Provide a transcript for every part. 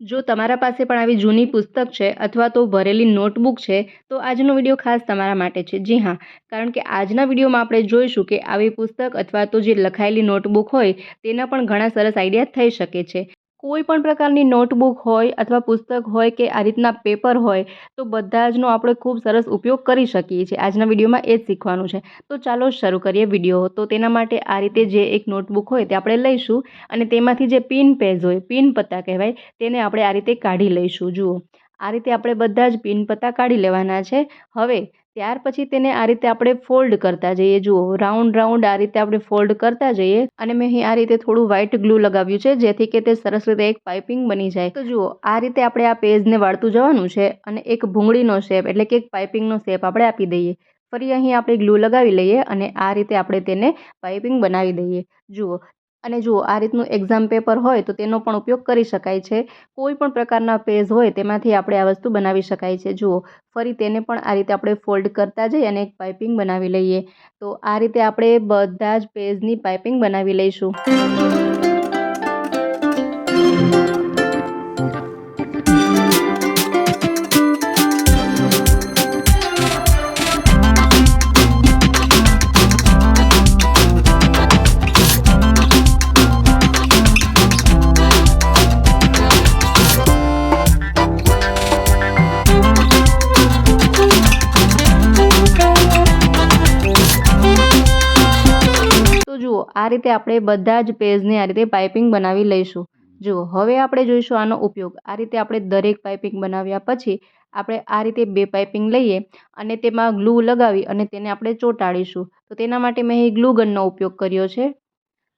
જો તમારા પાસે પણ આવી જૂની પુસ્તક છે અથવા તો ભરેલી નોટબુક છે, તો આજનો વીડિયો ખાસ તમારા માટે છે. જી હા, કારણ કે આજના વિડીયોમાં આપણે જોઈશું કે આવી પુસ્તક અથવા તો જે લખાયેલી નોટબુક હોય, તેના પણ ઘણા સરસ આઈડિયા થઈ શકે છે. કોઈ પણ પ્રકારની નોટબુક હોય અથવા પુસ્તક હોય કે આ રીતના પેપર હોય, તો બધા જનો આપણે ખૂબ સરસ ઉપયોગ કરી શકીએ છીએ. આજના વિડીયોમાં એ જ શીખવાનું છે. તો ચાલો શરૂ કરીએ વીડિયો. તો તેના માટે આ રીતે જે એક નોટબુક હોય તે આપણે લઈશું અને તેમાંથી જે પિન પેજ હોય, પિન પત્તા કહેવાય, તેને આપણે આ રીતે કાઢી લઈશું. જુઓ, આ રીતે આપણે બધા જ પિન પત્તા કાઢી લેવાના છે. હવે ત્યાર પછી તેને આ રીતે આપણે ફોલ્ડ કરતા જઈએ. જુઓ રાઉન્ડ રાઉન્ડ આ રીતે આપણે ફોલ્ડ કરતા જઈએ અને મેં અહીં આ રીતે થોડું વ્હાઇટ ગ્લુ લગાવ્યું છે, જેથી કે તે સરસ રીતે એક પાઇપિંગ બની જાય. તો જુઓ, આ રીતે આપણે આ પેજને વાળતું જવાનું છે અને એક ભૂંગળીનો શેપ એટલે કે એક પાઇપિંગનો શેપ આપણે આપી દઈએ. ફરી અહીં આપણે ગ્લુ લગાવી લઈએ અને આ રીતે આપણે તેને પાઇપિંગ બનાવી દઈએ. જુઓ અને જુઓ, આ રીતનું એક્ઝામ પેપર હોય તો તેનો પણ ઉપયોગ કરી શકાય છે. કોઈ પણ પ્રકારના પેજ હોય તેમાંથી આપણે આ વસ્તુ બનાવી શકાય છે. જુઓ, ફરી તેને પણ આ રીતે આપણે ફોલ્ડ કરતા જઈએ અને એક પાઇપિંગ બનાવી લઈએ. તો આ રીતે આપણે બધા જ પેજની પાઇપિંગ બનાવી લઈશું. આ રીતે આપણે બધા જ પેજને આ રીતે પાઇપિંગ બનાવી લઈશું. જુઓ, હવે આપણે જોઈશું આનો ઉપયોગ. આ રીતે આપણે દરેક પાઇપિંગ બનાવ્યા પછી આપણે આ રીતે બે પાઇપિંગ લઈએ અને તેમાં ગ્લુ લગાવી અને તેને આપણે ચોંટાડીશું. તો તેના માટે મેં અહીં ગ્લુ ગનનો ઉપયોગ કર્યો છે.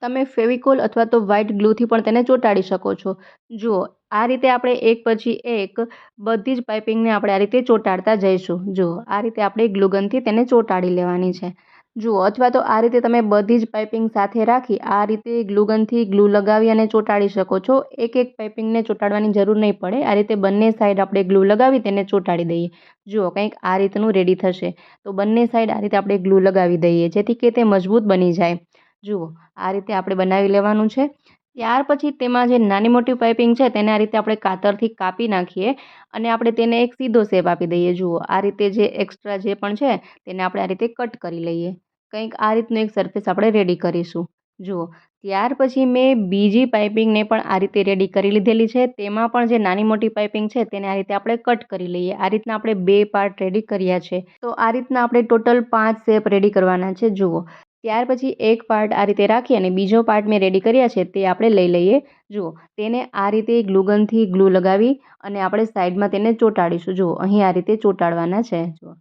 તમે ફેવિકોલ અથવા તો વ્હાઇટ ગ્લુથી પણ તેને ચોંટાડી શકો છો. જુઓ, આ રીતે આપણે એક પછી એક બધી જ પાઇપિંગને આપણે આ રીતે ચોંટાડતા જઈશું. જુઓ, આ રીતે આપણે ગ્લુગનથી તેને ચોંટાડી લેવાની છે. જુઓ, અથવા તો આ રીતે તમે બધી જ પાઇપિંગ સાથે રાખી આ રીતે ગ્લુગનથી ગ્લુ લગાવી અને ચોંટાડી શકો છો. એક એક પાઇપિંગને ચોંટાડવાની જરૂર નહીં પડે. આ રીતે બંને સાઈડ આપણે ગ્લુ લગાવી તેને ચોંટાડી દઈએ. જુઓ, કંઈક આ રીતનું રેડી થશે. તો બંને સાઈડ આ રીતે આપણે ગ્લુ લગાવી દઈએ, જેથી કે તે મજબૂત બની જાય. જુઓ, આ રીતે આપણે બનાવી લેવાનું છે. ત્યાર પછી તેમાં જે નાની મોટી પાઇપિંગ છે તેને આ રીતે આપણે કાતરથી કાપી નાખીએ અને આપણે તેને એક સીધો શેપ આપી દઈએ. જુઓ, આ રીતે જે એક્સ્ટ્રા જે પણ છે તેને આપણે આ રીતે કટ કરી લઈએ. કંઈક આ રીતનું એક સરફેસ આપણે રેડી કરીશું. જુઓ, ત્યાર પછી મેં બીજી પાઇપિંગને પણ આ રીતે રેડી કરી લીધેલી છે. તેમાં પણ જે નાની મોટી પાઇપિંગ છે તેને આ રીતે આપણે કટ કરી લઈએ. આ રીતના આપણે બે પાર્ટ રેડી કર્યા છે. તો આ રીતના આપણે ટોટલ પાંચ શેપ રેડી કરવાના છે. જુઓ ત્યાર પછી એક પાર્ટ આ રીતે રાખી અને બીજો પાર્ટ મેં રેડી કર્યા છે તે આપણે લઈ લઈએ. જુઓ, તેને આ રીતે ગ્લુગનથી ગ્લુ લગાવી અને આપણે સાઈડમાં તેને ચોંટાડીશું. જુઓ, અહીં આ રીતે ચોંટાડવાના છે. જુઓ.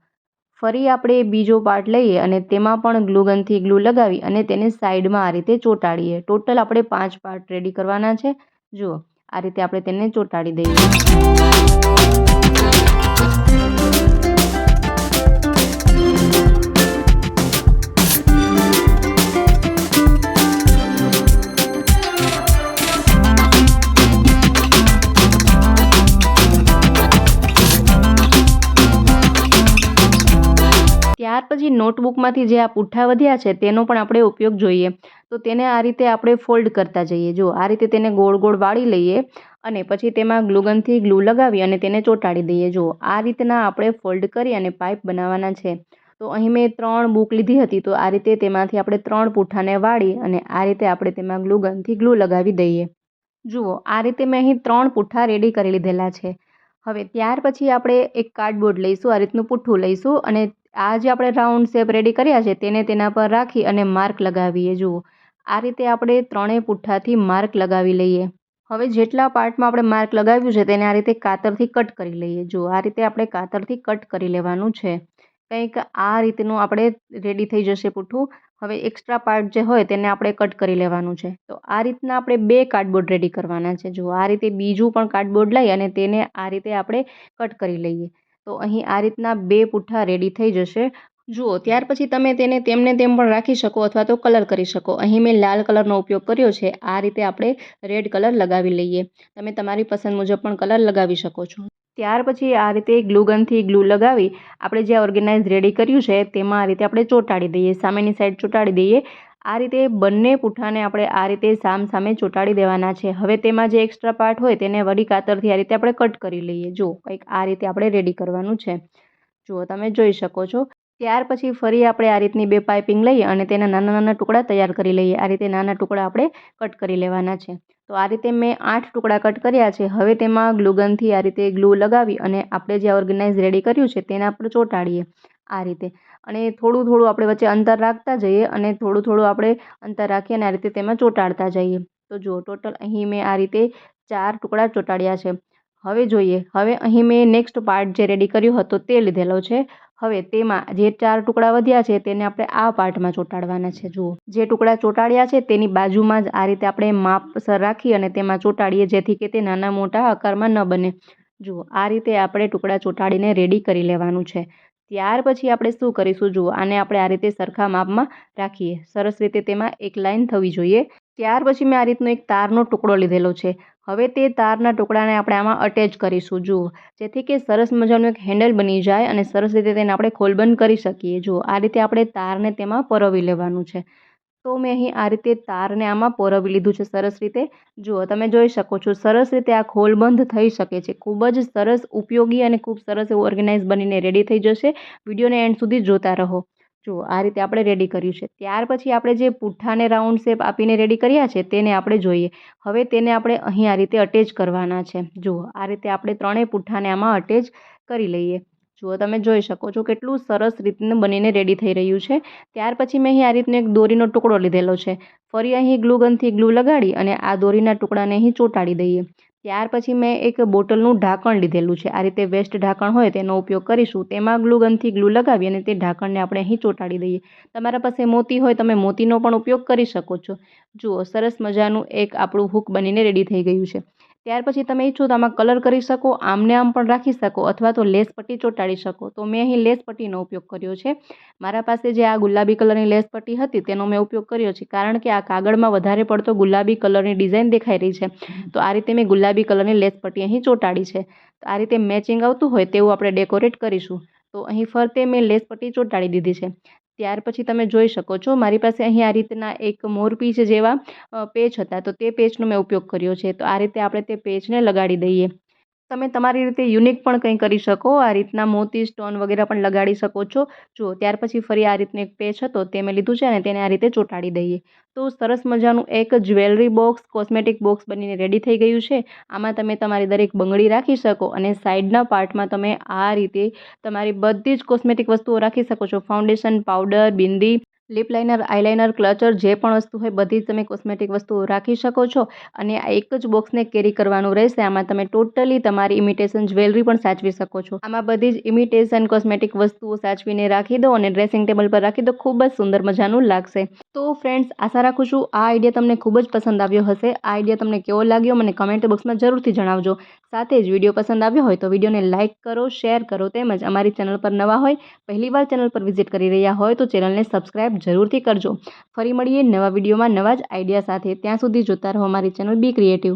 ફરી આપણે બીજો પાર્ટ લઈએ અને તેમાં પણ ગ્લુગનથી ગ્લુ લગાવી અને તેને સાઈડમાં આ રીતે ચોંટાડીએ. ટોટલ આપણે પાંચ પાર્ટ રેડી કરવાના છે. જુઓ, આ રીતે આપણે તેને ચોંટાડી દઈએ. ત્યાર પછી નોટબુકમાંથી જે આ પુઠ્ઠા વધ્યા છે તેનો પણ આપણે ઉપયોગ જોઈએ. તો તેને આ રીતે આપણે ફોલ્ડ કરતા જઈએ. જો આ રીતે તેને ગોળ ગોળ વાળી લઈએ અને પછી તેમાં ગ્લુગનથી ગ્લુ લગાવી અને તેને ચોંટાડી દઈએ. જો આ રીતના આપણે ફોલ્ડ કરી અને પાઇપ બનાવવાના છે, તો અહીં મેં ત્રણ બુક લીધી હતી, તો આ રીતે તેમાંથી આપણે ત્રણ પુઠ્ઠાને વાળી અને આ રીતે આપણે તેમાં ગ્લુગનથી ગ્લુ લગાવી દઈએ. જુઓ, આ રીતે મેં અહીં ત્રણ પુઠ્ઠા રેડી કરી લીધેલા છે. હવે ત્યાર પછી આપણે એક કાર્ડબોર્ડ લઈશું, આ રીતનું પુઠ્ઠું લઈશું અને આ જે આપણે રાઉન્ડ શેપ રેડી કર્યા છે, તેને તેના પર રાખી અને માર્ક લગાવીએ. જુઓ, આ રીતે આપણે ત્રણેય પુઠ્ઠાથી માર્ક લગાવી લઈએ. હવે જેટલા પાર્ટમાં આપણે માર્ક લગાવ્યું છે, તેને આ રીતે કાતરથી કટ કરી લઈએ. જુઓ, આ રીતે આપણે કાતરથી કટ કરી લેવાનું છે. કંઈક આ રીતનું આપણે રેડી થઈ જશે પુઠ્ઠું. હવે એક્સ્ટ્રા પાર્ટ જે હોય, તેને આપણે કટ કરી લેવાનું છે. તો આ રીતના આપણે બે કાર્ડબોર્ડ રેડી કરવાના છે. જુઓ, આ રીતે બીજું પણ કાર્ડબોર્ડ લઈ અને તેને આ રીતે આપણે કટ કરી લઈએ. તો અહીં આ રીતના બે પુઠ્ઠા રેડી થઈ જશે. જુઓ, ત્યાર પછી તમે તેને તેમને તેમ પણ રાખી શકો અથવા તો કલર કરી શકો. અહીં મેં લાલ કલરનો ઉપયોગ કર્યો છે. આ રીતે આપણે રેડ કલર લગાવી લઈએ. તમે તમારી પસંદ મુજબ પણ કલર લગાવી શકો છો. ત્યાર પછી આ રીતે ગ્લુગનથી ગ્લુ લગાવી આપણે જે ઓર્ગેનાઇઝ રેડી કર્યું છે, તેમાં આ રીતે આપણે ચોંટાડી દઈએ. સામેની સાઈડ ચોંટાડી દઈએ. આ રીતે બંને પૂઠાને આપણે આ રીતે સામ સામે ચોંટાડી દેવાના છે. હવે તેમાં જે એક્સ્ટ્રા પાર્ટ હોય તેને વળી કાતરથી આ રીતે આપણે કટ કરી લઈએ. જો કંઈક આ રીતે આપણે રેડી કરવાનું છે. જુઓ, તમે જોઈ શકો છો. ત્યાર પછી ફરી આપણે આ રીતની બે પાઇપિંગ લઈએ અને તેના નાના નાના ટુકડા તૈયાર કરી લઈએ. આ રીતે નાના ટુકડા આપણે કટ કરી લેવાના છે. તો આ રીતે મેં આઠ ટુકડા કટ કર્યા છે. હવે તેમાં ગ્લુગનથી આ રીતે ગ્લુ લગાવી અને આપણે જે ઓર્ગેનાઇઝ રેડી કર્યું છે તેના પર ચોંટાડીએ. આ રીતે. અને થોડું થોડું આપણે વચ્ચે અંતર રાખતા જઈએ અને થોડું થોડું આપણે અંતર રાખી અને આ રીતે તેમાં ચોંટાડતા જઈએ. તો જુઓ ટોટલ અહીં મેં આ રીતે ચાર ટુકડા ચોંટાડ્યા છે. હવે જોઈએ. હવે અહીં મેં નેક્સ્ટ પાર્ટ જે રેડી કર્યો હતો તે લીધેલો છે. હવે તેમાં જે ચાર ટુકડા વધ્યા છે તેને આપણે આ પાર્ટમાં ચોંટાડવાના છે. જુઓ. જે ટુકડા ચોંટાડ્યા છે તેની બાજુમાં જ આ રીતે આપણે માપસર રાખી અને તેમાં ચોંટાડીએ જેથી કે તે નાના મોટા આકારમાં ન બને. જુઓ. આ રીતે આપણે ટુકડા ચોંટાડીને રેડી કરી લેવાનું છે. ત્યાર પછી આપણે શું કરીશું? જુઓ, આને આપણે આ રીતે સરખા માપમાં રાખીએ. સરસ રીતે તેમાં એક લાઇન થવી જોઈએ. ત્યાર પછી મેં આ રીતનો એક તારનો ટુકડો લીધેલો છે. હવે તે તારના ટુકડાને આપણે આમાં અટેચ કરીશું. જુઓ, જેથી કે સરસ મજાનું એક હેન્ડલ બની જાય અને સરસ રીતે તેને આપણે ખોલબંધ કરી શકીએ. જુઓ, આ રીતે આપણે તારને તેમાં પરોવી લેવાનું છે. તો મેં અહીં આ રીતે તારને આમાં પરોવી લીધું છે સરસ રીતે. જુઓ, તમે જોઈ શકો છો, સરસ રીતે આ ખોલબંધ થઈ શકે છે. ખૂબ જ સરસ, ઉપયોગી અને ખૂબ સરસ એવું ઓર્ગેનાઇઝ બનીને રેડી થઈ જશે. વિડીયોને એન્ડ સુધી જોતા રહો. જુઓ, આ રીતે આપણે રેડી કર્યું છે. ત્યાર પછી આપણે જે પુઠ્ઠાને રાઉન્ડ શેપ આપીને રેડી કર્યા છે, તેને આપણે જોઈએ. હવે તેને આપણે અહીં આ રીતે અટેચ કરવાના છે. જુઓ, આ રીતે આપણે ત્રણેય પુઠ્ઠાને આમાં અટેચ કરી લઈએ. જુઓ, તમે જોઈ શકો છો કેટલું સરસ રીતનું બનીને રેડી થઈ રહ્યું છે. ત્યાર પછી મેં અહીં આ રીતનો એક દોરીનો ટુકડો લીધેલો છે. ફરી અહીં ગ્લુગનથી ગ્લુ લગાડી અને આ દોરીના ટુકડાને અહીં ચોંટાડી દઈએ. ત્યાર પછી મેં એક બોટલનું ઢાંકણ લીધેલું છે. આ રીતે વેસ્ટ ઢાંકણ હોય તેનો ઉપયોગ કરીશું. તેમાં ગ્લુગનથી ગ્લુ લગાવી અને તે ઢાંકણને આપણે અહીં ચોંટાડી દઈએ. તમારા પાસે મોતી હોય, તમે મોતીનો પણ ઉપયોગ કરી શકો છો. જુઓ, સરસ મજાનું એક આપણું હૂક બનીને રેડી થઈ ગયું છે. ત્યાર પછી તમે ઈચ્છો તો આમાં કલર કરી શકો, આમને આમ પણ રાખી શકો અથવા તો લેસ પટ્ટી ચોંટાડી શકો. તો મેં અહીં લેસ પટ્ટીનો ઉપયોગ કર્યો છે. મારા પાસે જે આ ગુલાબી કલરની લેસ પટ્ટી હતી તેનો મેં ઉપયોગ કર્યો છે. કારણ કે આ કાગળમાં વધારે પડતો ગુલાબી કલરની ડિઝાઇન દેખાઈ રહી છે. તો આ રીતે મેં ગુલાબી કલરની લેસ પટ્ટી અહીં ચોંટાડી છે. તો આ રીતે મેચિંગ આવતું હોય તેવું આપણે ડેકોરેટ કરીશું. તો અહીં ફરતે મેં લેસ પટ્ટી ચોંટાડી દીધી છે. ત્યાર પછી તમે જોઈ શકો છો, મારી પાસે અહીં આ રીતના એક મોરપીચ જેવા પેચ હતા. તો તે પેચનો મેં ઉપયોગ કર્યો છે. તો આ રીતે આપણે તે પેચને લગાડી દઈએ. તમે તમારી રીતે યુનિક પણ કંઈ કરી શકો, આ રીતના મોતી સ્ટોન વગેરે પણ લગાડી શકો છો. જુઓ ત્યાર પછી ફરી આ રીતનું એક પેચ હતો તે મેં લીધું છે અને તેને આ રીતે ચોંટાડી દઈએ. તો સરસ મજાનું એક જ્વેલરી બોક્સ કોસ્મેટિક બોક્સ બનીને રેડી થઈ ગયું છે. આમાં તમે તમારી દરેક બંગડી રાખી શકો અને સાઈડના પાર્ટમાં તમે આ રીતે તમારી બધી જ કોસ્મેટિક વસ્તુઓ રાખી શકો છો. Foundation powder bindi lip liner eyeliner clutcher જે પણ વસ્તુ હોય બધી તમે કોસ્મેટિક વસ્તુઓ રાખી શકો છો અને આ એક જ બોક્સને કેરી કરવાનું રહેશે. આમાં તમે ટોટલી તમારી ઇમિટેશન જ્વેલરી પણ સાચવી શકો છો. આમાં બધી જ ઇમિટેશન કોસ્મેટિક વસ્તુઓ સાચવીને રાખી દો અને ડ્રેસિંગ ટેબલ પર રાખી દો. ખૂબ જ સુંદર મજાનું લાગશે. તો ફ્રેન્ડ્સ, આશા રાખું છું આ આઈડિયા તમને ખૂબ જ પસંદ આવ્યો હશે. આ આઈડિયા તમને કેવો લાગ્યો મને કમેન્ટ બોક્સમાં જરૂરથી જણાવજો. સાથે જ વીડિયો પસંદ આવ્યો હોય તો વિડીયોને લાઇક કરો, શેર કરો તેમજ અમારી ચેનલ પર નવા હોય, પહેલીવાર ચેનલ પર વિઝિટ કરી રહ્યા હોય તો ચેનલને સબસ્ક્રાઈબ જરૂરથી કરજો. ફરી મળીએ નવા વિડીયોમાં નવા જ આઈડિયા સાથે. ત્યાં સુધી જોતા રહો મારી ચેનલ બી ક્રિએટિવ.